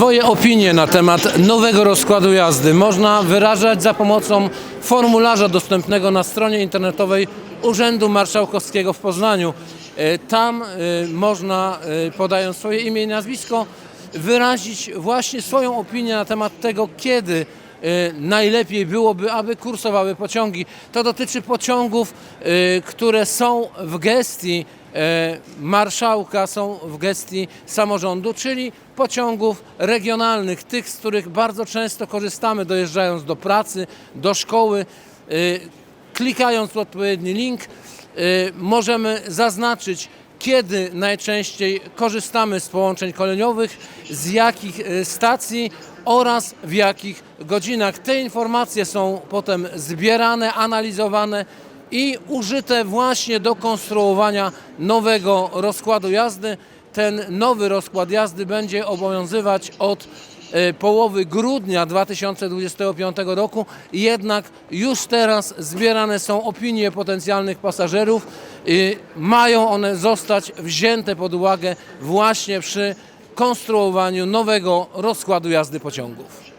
Swoje opinie na temat nowego rozkładu jazdy można wyrażać za pomocą formularza dostępnego na stronie internetowej Urzędu Marszałkowskiego w Poznaniu. E, Tam e, można, e, podając swoje imię i nazwisko, wyrazić właśnie swoją opinię na temat tego, kiedy najlepiej byłoby, aby kursowały pociągi. To dotyczy pociągów, które są w gestii marszałka, są w gestii samorządu, czyli pociągów regionalnych, tych, z których bardzo często korzystamy, dojeżdżając do pracy, do szkoły. E, Klikając odpowiedni link, e, możemy zaznaczyć, kiedy najczęściej korzystamy z połączeń kolejowych, z jakich e, stacji oraz w jakich godzinach. Te informacje są potem zbierane, analizowane i użyte właśnie do konstruowania nowego rozkładu jazdy. Ten nowy rozkład jazdy będzie obowiązywać od e, połowy grudnia 2025 roku, jednak już teraz zbierane są opinie potencjalnych pasażerów. Mają one zostać wzięte pod uwagę właśnie przy konstruowaniu nowego rozkładu jazdy pociągów.